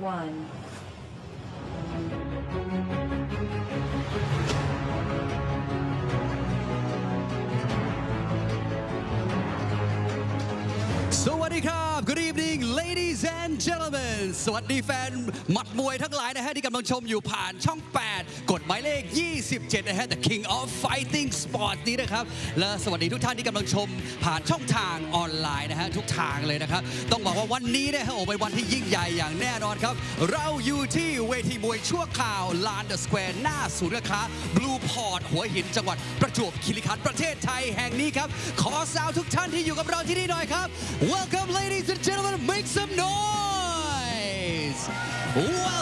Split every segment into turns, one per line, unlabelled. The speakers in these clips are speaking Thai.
one.
And gentlemen สวัสดีแฟนหมัดมวยทั้งหลายนะฮะที่กำลังชมอยู่ผ่านช่อง 8 กดหมายเลข 27 นะฮะ The King of Fighting Sport นี้นะครับ และสวัสดีทุกท่านที่กำลังชมผ่านช่องทางออนไลน์นะฮะ ทุกทางเลยนะครับ ต้องบอกว่าวันนี้นะฮะโอ้เป็นวันที่ยิ่งใหญ่อย่างแน่นอนครับ เราอยู่ที่เวทีมวยชั่วคราวลานเดอะสแควร์หน้าศูนย์การค้าบลูพอร์ตหัวหินจังหวัดประจวบคีรีขันธ์ประเทศไทยแห่งนี้ครับขอสาวทุกท่านที่อยู่กับเราที่นี่หน่อยครับ Welcome ladies and gentlemen make some noise. To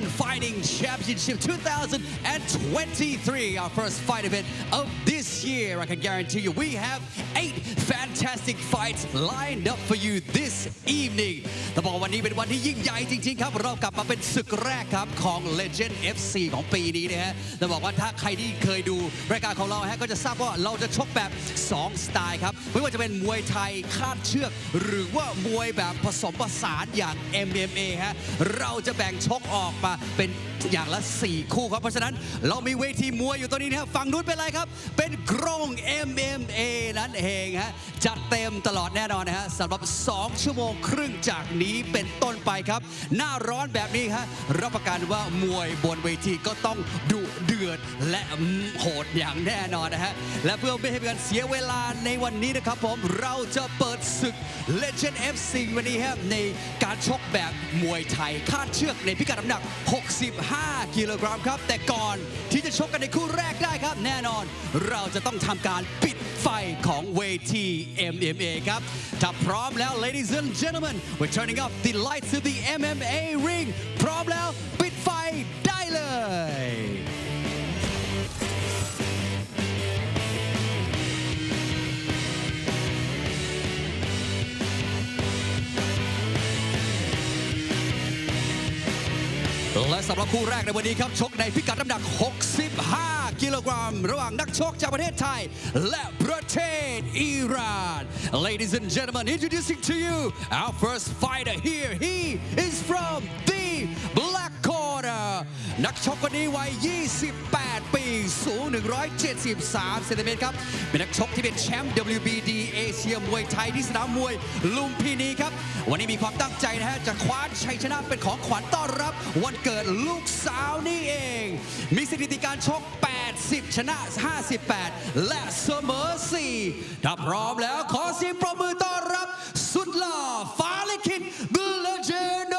Women Fighting Championship 2023 our first fight event of this year I can guarantee you we have eight fantastic fights lined up for you this evening แต่บอกวันนี้เป็นวันที่ยิ่งใหญ่จริง ๆ ครับ เรากลับมาเป็นศึกแรกครับของ Legend FC ของปีนี้นะฮะแต่บอกว่าถ้าใครที่เคยดูรายการของเราฮะก็จะทราบว่าเราจะชกแบบ 2 สไตล์ครับ ไม่ว่าจะเป็นมวยไทยคาดเชือก หรือว่ามวยแบบผสมผสานอย่าง MMA ฮะ เราจะแบ่งชกออกมาเป็นอย่างละ 4 คู่ครับเพราะฉะนั้นเรามีเวทีมวยอยู่ตรงนี้นะครับฝั่งนู้นเป็นอะไรครับ เป็นกรง MMA นั่นเองฮะจัดเต็มตลอดแน่นอนนะฮะสำหรับ 2 ชั่วโมงครึ่งจากนี้เป็นต้นไปครับ หน้าร้อนแบบนี้ฮะรับประกันว่ามวยบนเวทีก็ต้องดุเดือดและโหดอย่างแน่นอนนะฮะและเพื่อไม่ให้เป็นการเสียเวลาในวันนี้นะครับผมเราจะเปิดศึก Legend FC วันนี้ครับในการชก แบบมวยไทยคาดเชือกในพิกัดน้ำหนัก 65 กิโลกรัมครับ แต่ก่อนที่จะชกกันในคู่แรกได้ครับ แน่นอนเราจะต้องทำการปิดไฟของเวที MMA ครับถ้าพร้อมแล้ว ladies and gentlemen we're turning off the lights of the MMA ring พร้อมแล้ว สำหรับคู่แรกในวันนี้ครับชกในพิกัดน้ำหนัก 65 กิโลกรัม ระหว่างนักชกจากประเทศไทย และประเทศอิหร่าน Ladies and gentlemen introducing to you our first fighter here he is from นักชกคนนี้วัย 28 ปี สูง 173 เซนติเมตรครับ เป็นนักชกที่เป็นแชมป์ WBD เอเชียมวยไทยที่สนามมวยลุมพินีครับ วันนี้มีความตั้งใจนะฮะ จะคว้าชัยชนะเป็นของขวัญต้อนรับ วันเกิดลูกสาวนี่เอง มีสถิติการชก 80 ชนะ 58 และเสมอ 4 ถ้าพร้อมแล้วขอเสียงปรบมือต้อนรับ สุดหล่อฟ้าลิขิต The Legend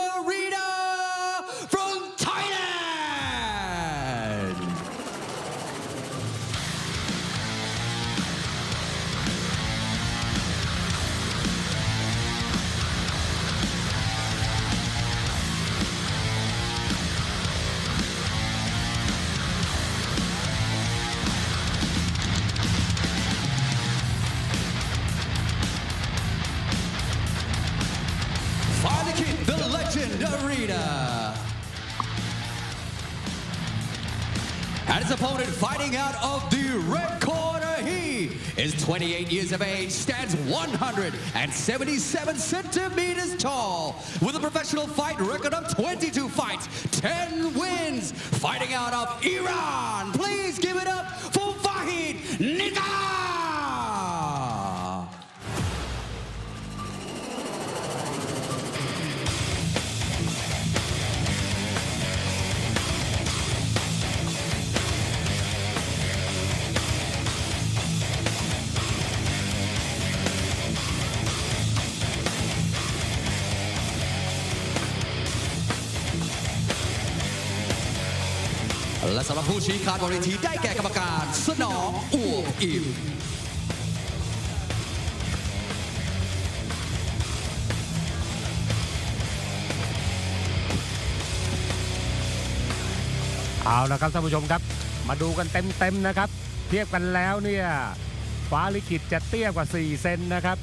And his opponent fighting out of the red corner, he is 28 years of age, stands 177 centimeters tall, with a professional fight record of 22 fights, 10 wins, fighting out of Iran. Please give it up for Fahid Nida. ชี้ขาดบนเวทีได้แก่กรรมการ สนองอ้วอิ่ม
เอาละครับท่านผู้ชมครับ มาดูกันเต็มๆนะครับ เทียบกันแล้วเนี่ยฟ้าลิขิตจะเตี้ยกว่า 4 เซนนะครับ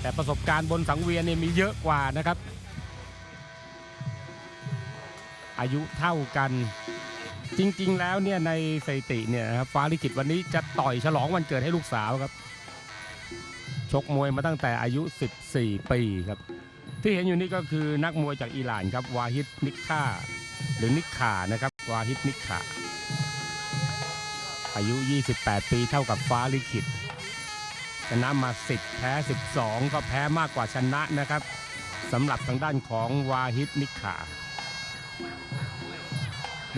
แต่ประสบการณ์บนสังเวียนเนี่ยมีเยอะกว่านะครับ อายุเท่ากัน จริง ๆ แล้วเนี่ยในสถิติเนี่ยนะครับฟ้าลิขิตวันนี้จะต่อยฉลองวันเกิดให้ลูกสาวครับ ชกมวยมาตั้งแต่อายุ 14 ปีครับ ที่เห็นอยู่นี่ก็คือนักมวยจากอิหร่านครับวาฮิดนิกคาหรือนิกขานะครับวาฮิดนิกขาอายุ 28 ปีเท่ากับฟ้าลิขิตชนะมา 10 แพ้ 12 ก็แพ้มากกว่าชนะนะครับสำหรับทางด้านของวาฮิดนิกขา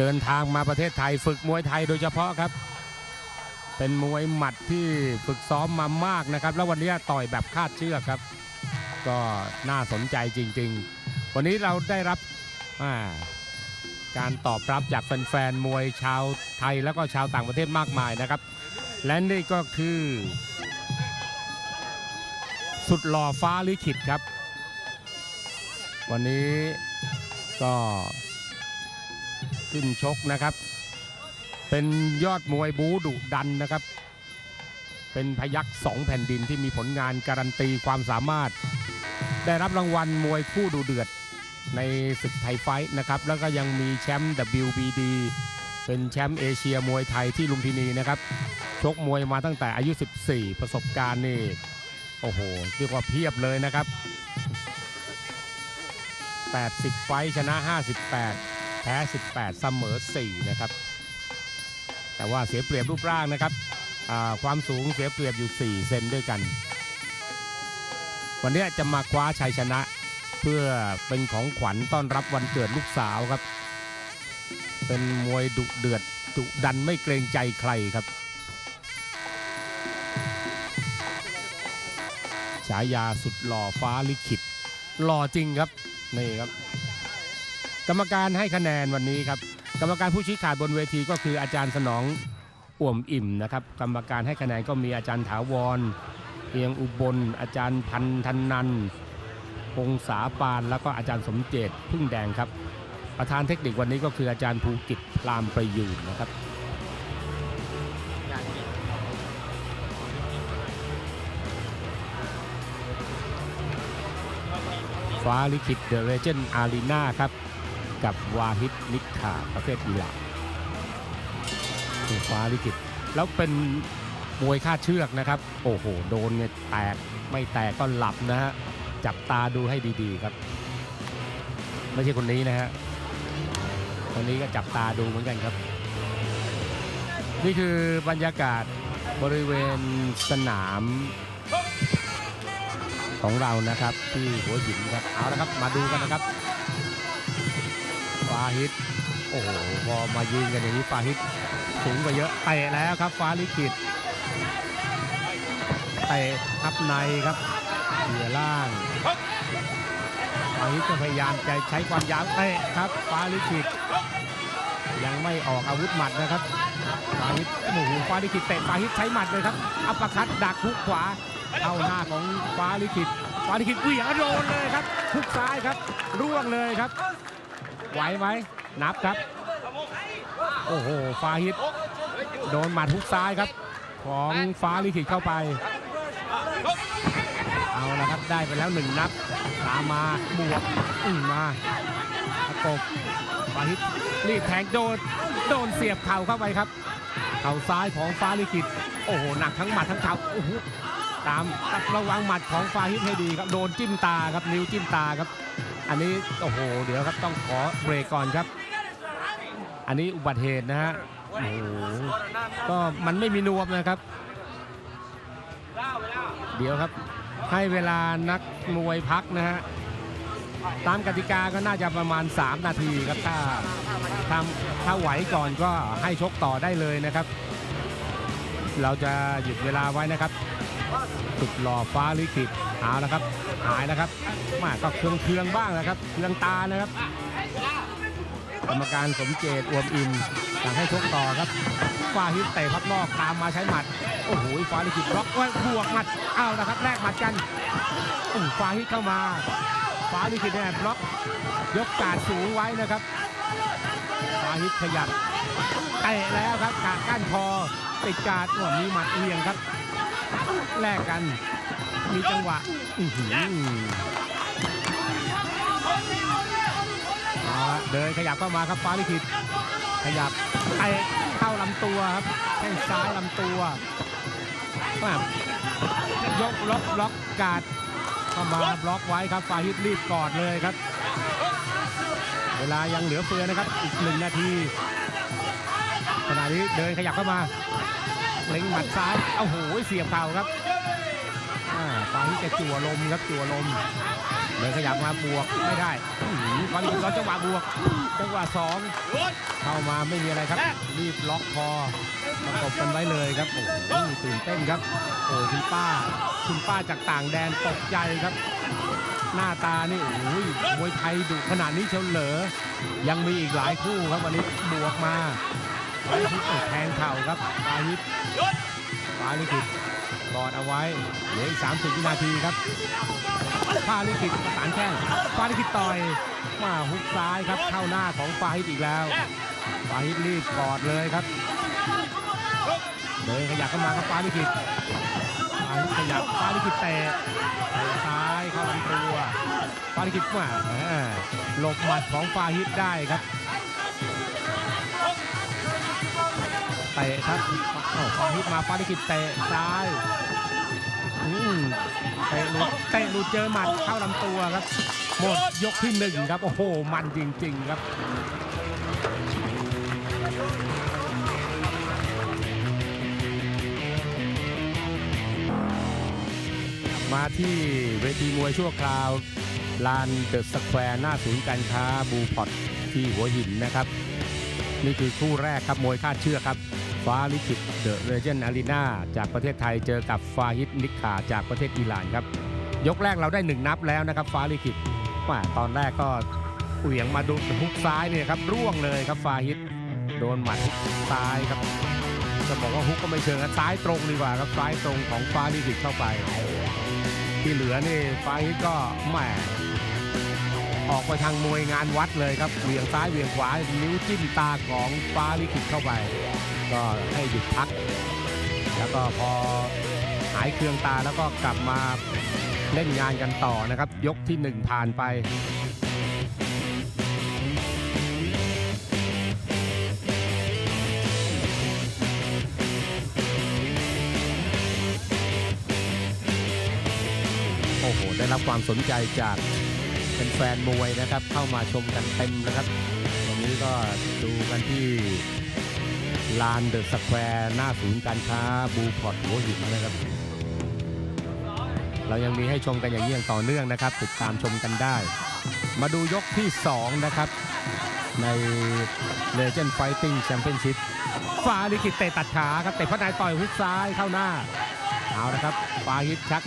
เดินทางมาประเทศไทยฝึกมวยไทยโดยเฉพาะครับ เป็นมวยหมัดที่ฝึกซ้อมมามากนะครับ แล้ววันนี้ต่อยแบบคาดเชือกครับ ก็น่าสนใจจริง ๆ วันนี้เราได้รับาการตอบรับจากแฟนๆมวยชาวไทยแล้วก็ชาวต่างประเทศมากมายนะครับ และนี่ก็คือ สุดหล่อฟ้าลิขิตครับ วันนี้ก็ ขึ้นชกนะครับ เป็นยอดมวยบูดุดันนะครับ เป็นพยักสองแผ่นดินที่มีผลงานการันตีความสามารถ ได้รับรางวัลมวยคู่ดูเดือดในศึกไทยไฟท์นะครับ แล้วก็ยังมีแชมป์ WBD เป็นแชมป์เอเชียมวยไทยที่ลุมพินีนะครับ ชกมวยมาตั้งแต่อายุ 14 ประสบการณ์นี่โอ้โหเรียกว่าเพียบเลยนะครับ 80 ไฟชนะ 58 แพ้ 18 เสมอ 4 นะครับ แต่ว่าเสียเปรียบรูปร่างนะครับ ความสูงเสียเปรียบอยู่ 4 เซนด้วยกัน วันนี้จะมาคว้าชัยชนะ เพื่อเป็นของขวัญต้อนรับวันเกิดลูกสาวครับ เป็นมวยดุเดือดดุดันไม่เกรงใจใครครับฉายาสุดหล่อฟ้าลิขิตหล่อจริงครับ นี่ครับ กรรมการให้คะแนนวันนี้ครับ กรรมการผู้ชี้ขาดบนเวทีก็คืออาจารย์สนองอ่วมอิ่มนะครับ กรรมการให้คะแนนก็มีอาจารย์ถาวรเอียงอุบล อาจารย์พันธันนันพงษาปาน แล้วก็อาจารย์สมเจตพึ่งแดงครับ ประธานเทคนิควันนี้ก็คืออาจารย์ภูกิจพรามประยูนนะครับฟ้าลิขิตเดอะเรเจนอารีนาครับ กับวาฮิตนิกขาประเภทอิหร่านฟ้าลิขิตแล้วเป็นมวยคาดเชือกนะครับ โอ้โห โดนเนี่ยแตกไม่แตกก็หลับนะฮะ จับตาดูให้ดีๆครับ ไม่ใช่คนนี้นะฮะคนนี้ก็จับตาดูเหมือนกันครับ นี่คือบรรยากาศบริเวณสนามของเรานะครับที่หัวหินครับเอาละครับมาดูกันนะครับ ฮิต โอ้โหพอมายืนกันอย่างนี้ฟาฮิตสูงกว่าเยอะเตะแล้วครับ ฟ้าลิขิตเตะทับในครับเหนือล่างฟาฮิตก็พยายามจะใช้ความยาวเตะครับฟ้าลิขิตยังไม่ออกอาวุธหมัดนะครับฟาฮิตโอ้โหฟ้าลิขิตเตะฟาฮิตใช้หมัดเลยครับ อัปเปอร์คัตดักทุกขวาเข้าหน้าของฟ้าลิขิตฟ้าลิขิตเหวี่ยงโดนเลยครับทุกซ้ายครับร่วงเลยครับ ไหวไหมนับครับ โอ้โหฟ้าฮิต โดนหมัดทุกซ้ายครับ ของฟ้าลิขิตเข้าไป เอาละครับได้ไปแล้วหนึ่งนับ ตามมาบวกอึ้มาประกบฟ้าฮิตรีบแทงโดนโดนเสียบเข่าเข้าไปครับ เข่าซ้ายของฟ้าลิขิต โอ้โหหนักทั้งหมัดทั้งเข่าโอ้โหตามระวังหมัดของฟาฮิตให้ดีครับ โดนจิ้มตาครับนิ้วจิ้มตาครับ อันนี้โอ้โหเดี๋ยวครับต้องขอเบรกก่อนครับ อันนี้อุบัติเหตุนะฮะโอ้โหก็มันไม่มีนวมนะครับ เดี๋ยวครับให้เวลานักมวยพักนะฮะตามกติกาก็น่าจะประมาณ 3 นาทีครับถ้าทำถ้าไหวก่อนก็ให้ชกต่อได้เลยนะครับ เราจะหยุดเวลาไว้นะครับสุดหล่อฟ้าลิขิต เอาละครับหายแล้วครับมาก็เครืองเคืองบ้างนะครับเครืองตานะครับกรรมการสมเจตอวมอินสั่งให้ชกต่อครับฟ้าฮิตเตะพับนอกตามมาใช้หมัดโอ้โหฟ้าลิขิตบล็อกไว้บวกหมัดเอาละครับแลกหมัดกันโอ้ฟ้าฮิตเข้ามาฟ้าลิขิตเนี่ยบล็อกยกกาดสูงไว้นะครับฟ้าฮิตขยับเตะแล้วครับกาดก้านคอติดกาดว่ามีหมัดเอียงครับแลกกัน มีจังหวะอือหือเดินขยับเข้ามาครับฟ้าลิขิตขยับเตะเข้าลำตัวครับแข้งซ้ายลำตัวว่ายกล็อกล็อกกาดเข้ามาบล็อกไว้ครับฟ้าฮิตรีบกอดเลยครับ เวลายังเหลือเฟือนะครับอีกหนึ่งนาทีขณะนี้เดินขยับเข้ามาเล็งหมัดซ้ายเอาโหเสียบเข่าครับ ฟาฮิตจะจั่วลมครับจั่วลมเดินขยับมาบวกไม่ได้อื้อหือฟาฮิตรอจังหวะบวกจังหวะสองเข้ามาไม่มีอะไรครับ รีบล็อกคอประกบกันไว้เลยครับโอ้โหตื่นเต้นครับโอ้คุณป้าคุณป้าจากต่างแดนตกใจครับ หน้าตานี่โอ้โหมวยไทยดุขนาดนี้เชียวเหลอยังมีอีกหลายคู่ครับวันนี้บวกมาฟาลิคิดแทงเข่าครับฟาลิคิดฟาลิคิด กอดเอาไว้เหลืออีก 30 วินาทีครับฟาลิคิดสารแข้งฟาลิคิดต่อยมาฮุกซ้ายครับเข้าหน้าของฟาฮิตอีกแล้วฟาฮิตรีบกอดเลยครับเดินขยับเข้ามาครับฟาลิคิดฟาลิคิดขยับฟาลิคิดเตะเตะซ้ายเข้าลำตัวฟาลิคิดมาหมหลบหมัดของฟาฮิตได้ครับ ตะครับเอ้าฟาฮิตมาฟาลิคิดเตะซ้ายอืมเตะหลุดเตะหลุดเจอหมัดเข้าลำตัวครับ หมดยกที่หนึ่งครับ โอ้โห มันจริง ๆ ครับมาที่เวทีมวยชั่วคราว ลานเดอะสแควร์หน้าศูนย์การค้าบูพอตที่หัวหินนะครับ นี่คือคู่แรกครับมวยคาดเชือกครับ ฟ้าลิขิตเดอะเรเจนอารีนาจากประเทศไทยเจอกับฟาฮิตนิกขาจากประเทศอิหร่านครับ ยกแรกเราได้หนึ่งนับแล้วนะครับ ฟ้าลิขิตว่าตอนแรกก็เหวี่ยงมาดูฮุกซ้ายเนี่ยครับร่วงเลยครับฟาฮิตโดนหมัดซ้ายครับจะบอกว่าฮุกก็ไม่เชิงนะซ้ายตรงดีกว่าครับซ้ายตรงของฟ้าลิขิตเข้าไป ที่เหลือนี่ฟาฮิตก็แหมออกไปทางมวยงานวัดเลยครับเหวี่ยงซ้ายเหวี่ยงขวานิ้วจิ้มตาของฟ้าลิขิตเข้าไป ก็ให้หยุดพัก แล้วก็พอหายเคืองตาแล้วก็กลับมาเล่นงานกันต่อนะครับ ยกที่หนึ่งผ่านไปโอ้โห ได้รับความสนใจจากเป็นแฟนมวยนะครับ เข้ามาชมกันเต็มนะครับวันนี้ก็ดูกันที่ ลานเดอะสแควร์หน้าศูนย์การค้าบูพอร์ตหัวหินนะครับ เรายังมีให้ชมกันอย่างนี้อย่างต่อเนื่องนะครับ ติดตามชมกันได้ มาดูยกที่ 2 นะครับ ใน Legend Fighting Championship ฟ้าลิขิตเตะตัดขาครับ เตะพระนายต่อยฮุกซ้ายเข้าหน้า เอาละครับฟ้าฮิตชัก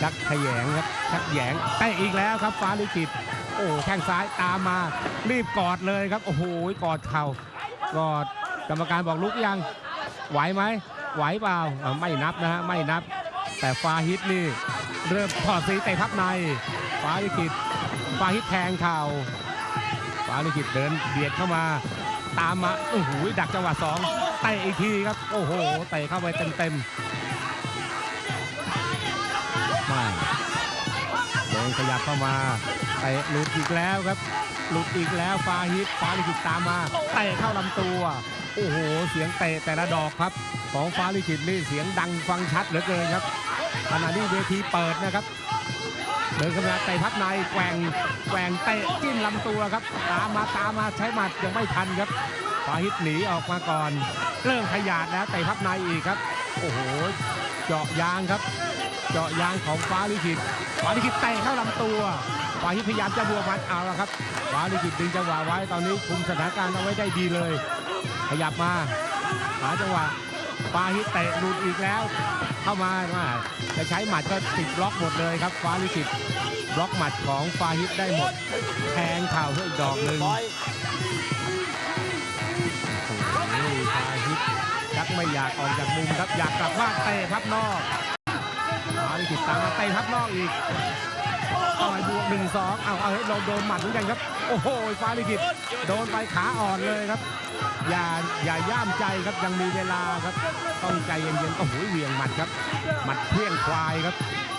ชักขยงครับ ชักแยงเตะอีกแล้วครับฟ้าลิขิตโอ้แข้งซ้ายตามมา รีบกอดเลยครับ โอ้โหกอดเข่ากอด กรรมการบอกลุกยัง ไหวไหม ไหวเปล่า ไม่นับนะฮะ ไม่นับ แต่ฟ้าฮิตนี่ เริ่มถอดสีเตะพับใน ฟ้าลิขิตฟ้าฮิตแทงเข่าฟ้าลิขิตเดินเบียดเข้ามา ตามมาโอ้โหดักจังหวะสองเตะอีกทีครับ โอ้โหเตะเข้าไปเต็มๆไม่เดินขยับเข้ามาเตะหลุดอีกแล้วครับหลุดอีกแล้วฟ้าฮิตฟ้าลิขิตตามมาเตะเข้าลำตัว โอ้โห เสียงเตะแต่ละดอกครับ ของฟ้าลิขิตนี่เสียงดังฟังชัดเหลือเกินครับขณะที่เวทีเปิดนะครับ เดินเข้ามาเตะพับในแกว่งแกว่งเตะจิ้มลำตัวครับ ตามมาตามมาใช้หมัดยังไม่ทันครับฟาฮิตหนีออกมาก่อน เริ่มขยาดแล้วเตะพับในอีกครับ โอ้โห เจาะยางครับเจาะยางของฟ้าลิขิตฟ้าลิขิตเตะเข้าลำตัวฟ้าลิขิตพยายามจะบวกมัดเอาละครับฟ้าลิขิตดึงจังหวะไว้ตอนนี้คุมสถานการณ์เอาไว้ได้ดีเลย ขยับมา หาจังหวะฟาฮิตเตะหลุดอีกแล้ว เข้ามาว่าจะใช้หมัดก็ติดบล็อกหมดเลยครับฟ้าลิขิตบล็อกหมัดของฟาฮิตได้หมดแทงเข่าเพื่ออีกดอกหนึ่งโอ้โหฟาฮิตชักไม่อยากออกจากมุมครับอยากกลับบ้านเตะพับนอกฟาลิขิตตามมาเตะพับนอกอีก ต่อยบวกหนึ่งสองเอาเอาเราโดนหมัดเหมือนกันครับ โอ้โหฟ้าลิขิตโดนไปขาอ่อนเลยครับ อย่าอย่าย่ามใจครับยังมีเวลาครับ ต้องใจเย็นๆโอ้โหเหวี่ยงหมัดครับ หมัดเพี้ยงควายครับ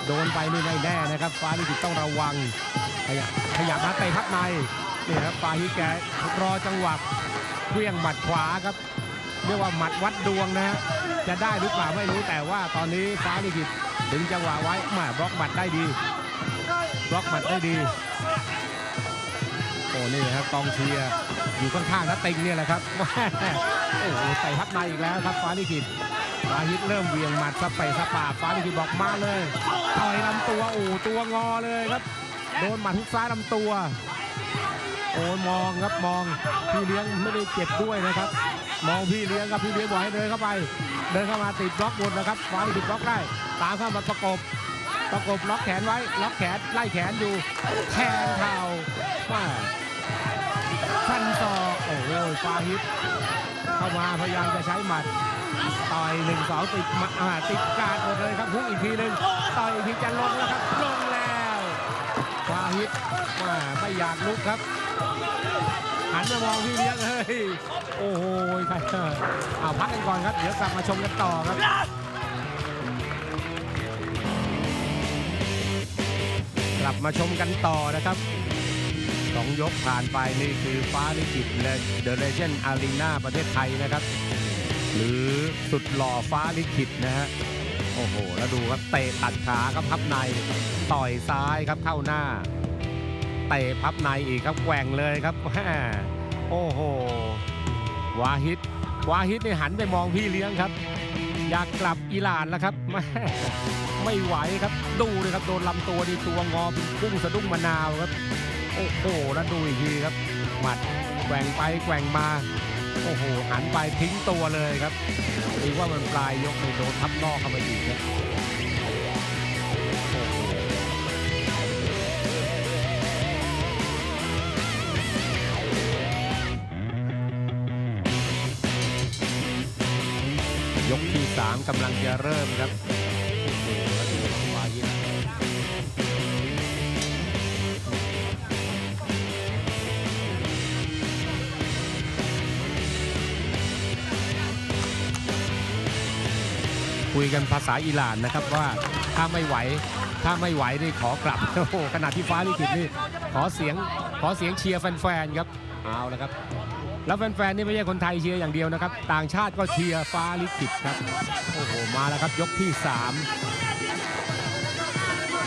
โดนไปนี่ไม่แน่นะครับ ฟ้าลิขิตต้องระวัง ขยับขยับมาเตะพับในนี่ครับฟ้าฮิตแกรอจังหวะเพี้ยงหมัดขวาครับเรียกว่าหมัดวัดดวงนะฮะจะได้หรือเปล่าไม่รู้แต่ว่าตอนนี้ฟ้าลิขิตดึงจังหวะไว้มาบล็อกหมัดได้ดี ล็อกหมัดได้ดี โอ้นี่ครับกองเชียร์อยู่ข้างๆนัดติงเนี่ยแหละครับโอ้โหใส่ทับในอีกแล้วครับฟ้าลิขิตฟ้าฮิตเริ่มเวียงหมัดสเปะสปาฟ้าลิขิตบอกมาเลยต่อยลำตัวโอ้ตัวงอเลยครับ โดนหมัดทุกซ้ายลำตัวโอ้มองครับมองพี่เลี้ยงไม่ได้เจ็บด้วยนะครับ มองพี่เลี้ยงครับพี่เลี้ยงบอกให้เดินเข้าไป เดินเข้ามาติดบล็อกบนนะครับฟ้าลิขิตบล็อกได้ตามเข้ามาประกบ ประกบล็อกแขนไว้ ล็อกแขนไล่แขนอยู่แทงเข่าว่าฟันศอกโอ้โหฟาฮิตเข้ามาพยายามจะใช้หมัด ต่อยหนึ่งสองติดหมัดอ่าติดการหมดเลยครับพุ่งอีกทีหนึ่งต่อยอีกทีจะลงแล้วครับลงแล้วฟาฮิตว่าไม่อยากลุกครับหันมามองพี่เลี้ยงเฮ้ยโอ้โหใครเอาพักกันก่อนครับ เดี๋ยวกลับมาชมกันต่อครับ กลับมาชมกันต่อนะครับสองยกผ่านไปนี่คือฟ้าลิขิตและเดอะเลเจนด์อารีนาประเทศไทยนะครับ หรือสุดหล่อฟ้าลิขิตนะฮะโอ้โห แล้วดูครับเตะตัดขาครับพับในต่อยซ้ายครับเข้าหน้าเตะพับในอีกครับแกว่งเลยครับแโอ้โหวาฮิตวาฮิตนี่หันไปมองพี่เลี้ยงครับ อยากกลับอิหร่านแล้วครับ ไม่ไหวครับดูเลยครับโดนลำตัวดีตัวงอเป็นกุ้งสะดุ้งมะนาวครับ โอ้โหแล้วดูอีกทีครับ หมัดแกว่งไปแกว่งมา โอ้โหหันไปทิ้งตัวเลยครับดีว่ามันปลายยกเลยโดนทับนอกเข้ามาอีกครับยกที่ 3กำลังจะเริ่มครับ คุยกันภาษาอิหร่านนะครับว่าถ้าไม่ไหวถ้าไม่ไหวนี่ขอกลับโอ้โหขนาดที่ฟ้าลิขิตนี่ขอเสียงขอเสียงเชียร์แฟนๆครับเอาละครับ แล้วแฟนๆนี่ไม่ใช่คนไทยเชียร์อย่างเดียวนะครับ ต่างชาติก็เชียร์ฟ้าลิขิตครับโอ้โหมาแล้วครับยกที่3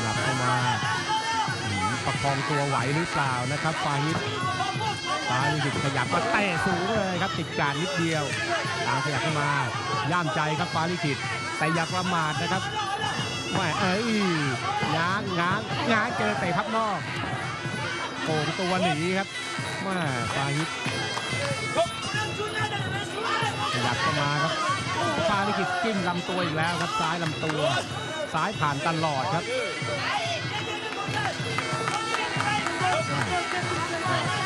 หลับเข้ามาประคองตัวไหวหรือเปล่านะครับฟาฮิตฟ้าลิขิตขยับมาเตะสูงเลยครับติดการนิดเดียวตามขยับเข้ามาย่ามใจครับฟ้าลิขิต แต่อย่าประมาทนะครับแหม่เอ้ยง้างง้างง้างเจอเตะพับนอกโก่งตัวหนีครับม่ฟาฮิตขยับเข้ามาครับฟาลิกิตจิ้มลำตัวอีกแล้วครับซ้ายลำตัวซ้ายผ่านตลอดครับ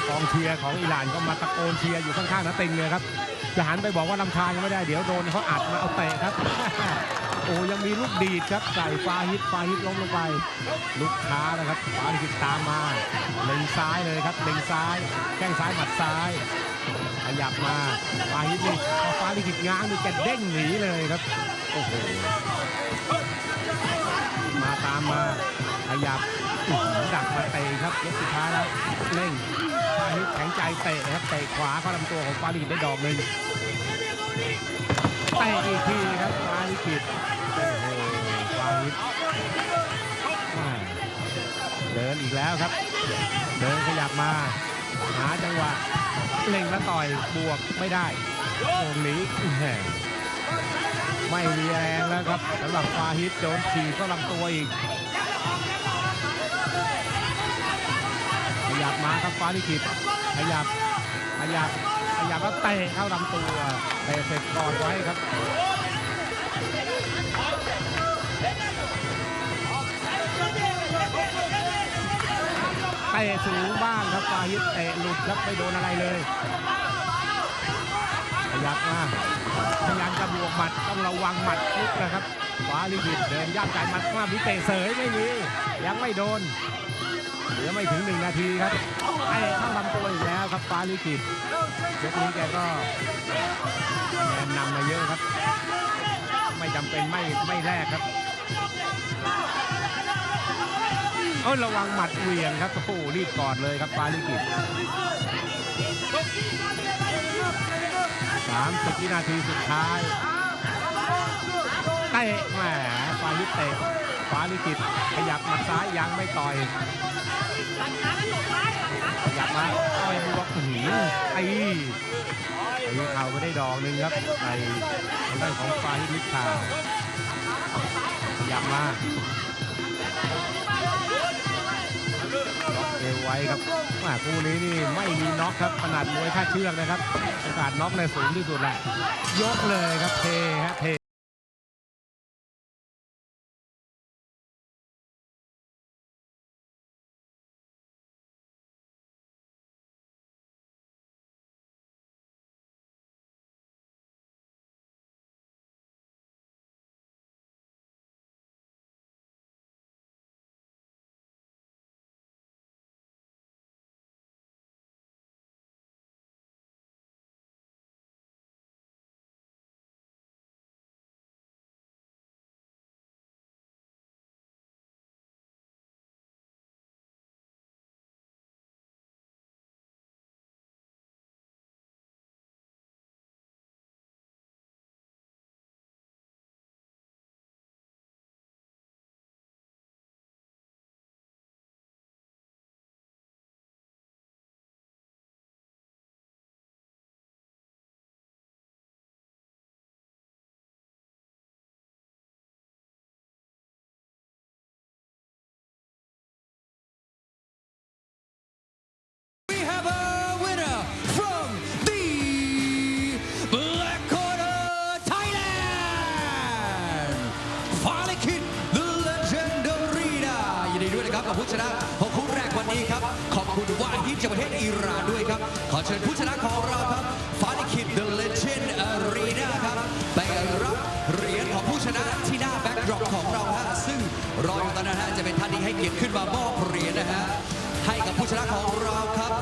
กองเชียร์ของอิหร่านก็มาตะโกนเชียร์อยู่ข้างๆนะติงเลยครับ จะหันไปบอกว่าลำคาญยังไม่ได้เดี๋ยวโดนเขาอัดมาเอาเตะครับ โอ้ยังมีลูกดีดครับใส่ฟาฮิตฟาฮิตล้มลงไปลุกช้านะครับฟาลิตตามมาเล็งซ้ายเลยครับเล็งซ้ายแข้งซ้ายหมัดซ้ายขยับมาฟาฮิตนี่พอฟาลิกิตง้างนี่แกเด้งหนีเลยครับโอ้โหมาตามมา ขยับดักมาเตะครับยกสุดท้ายแล้วเร่งฟาฮิตแข็งใจเตะครับเตะขวาเข้าลำตัวของฟาลิกิตได้ดอกหนึ่งเตะอีกทีครับฟาลิกิตโอ้โหฟาฮิตเดินอีกแล้วครับ เดินขยับมาหาจังหวะเล็งแล้วต่อยบวกไม่ได้โอ่งหนีอื้อแหม่ไม่มีแรงแล้วครับสำหรับฟาฮิตโดนฉีกเข้าลำตัวอีก ขยับมาครับฟ้าลิกิตขยับขยับขยับแล้วเตะเข้าลำตัวเตะเสร็จกอดไว้ครับเตะสูงบ้างครับฟาฮิตเตะหลุดครับไม่โดนอะไรเลยขยับมาพยายามจะบวกหมัดต้องระวังหมัดลุกนะครับ ฟ้าลิขิตเดินย่างใจหมัดมาพิเตะเสยไม่มียังไม่โดนเหลือไม่ถึงหนึ่งนาทีครับไอ้เข้าลำตัวอีกแล้วครับฟ้าลิขิตยกนี้แกก็แนนนำมาเยอะครับ ไม่จำเป็นไม่ไม่แรกครับเอ้ยระวังหมัดเหวี่ยงครับโอ้รีบกอดเลยครับฟ้าลิกิต30วินาทีสุดท้าย เตะแหมฟาลิเตะฟ้าลิขิตขยับมัดซ้ายยังไม่ต่อยขยับมาต่อยบวกอื้อหือไอ้ไอ้เข่าไปได้ดอกหนึ่งครับในทางด้านของฟ้าลิขิตขาขยับมาล็อกเอวไว้ครับแม่คู่นี้นี่ไม่มีน็อกครับขนาดมวยค่าเชือกนะครับโอกาสน็อกในสูงที่สุดแหละยกเลยครับเทฮะเท
อิหร่านด้วยครับ ขอเชิญผู้ชนะของเราครับฟาลิคิน The Legend Arena ครับ ไปรับเหรียญของผู้ชนะที่หน้าแบ็กดรอปของเราฮะซึ่งรออยู่ตอนนั้นฮะจะเป็นท่านที่ให้เกียรติขึ้นมามอบเหรียญนะฮะให้กับผู้ชนะของเราครับ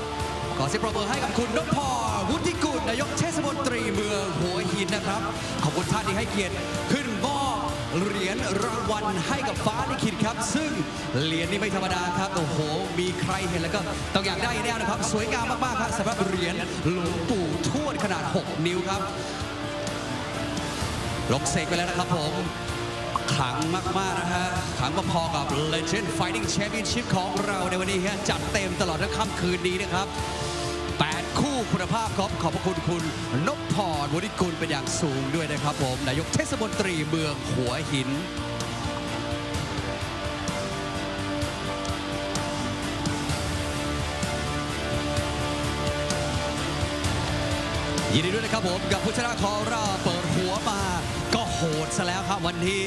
ขอเสียงปรบมือให้กับคุณนพพรวุฒิกุลนายกเทศมนตรีเมืองหัวหินนะครับ ขอบคุณท่านที่ให้เกียรติขึ้น เหรียญรางวัลให้กับฟ้าลิขิตครับ ซึ่งเหรียญนี้ไม่ธรรมดาครับโอ้โห มีใครเห็นแล้วก็ต้องอยากได้แน่นะครับ สวยงามมากๆครับสำหรับเหรียญหลวงปู่ทวดขนาด 6 นิ้วครับลงเสกไปแล้วนะครับผมขลังมาก ๆ นะฮะขลังพอๆกับ Legend Fighting Championship ของเราในวันนี้ฮะจัดเต็มตลอดทั้งค่ำคืนนี้นะครับ คุณภาพครับขอบพระคุณคุณนพพรวุฒิกุลเป็นอย่างสูงด้วยนะครับผมนายกเทศมนตรีเมืองหัวหินยินดีด้วยนะครับผมกับผู้ชนะของเราเปิดหัวมาก็โหดซะแล้วครับวันนี้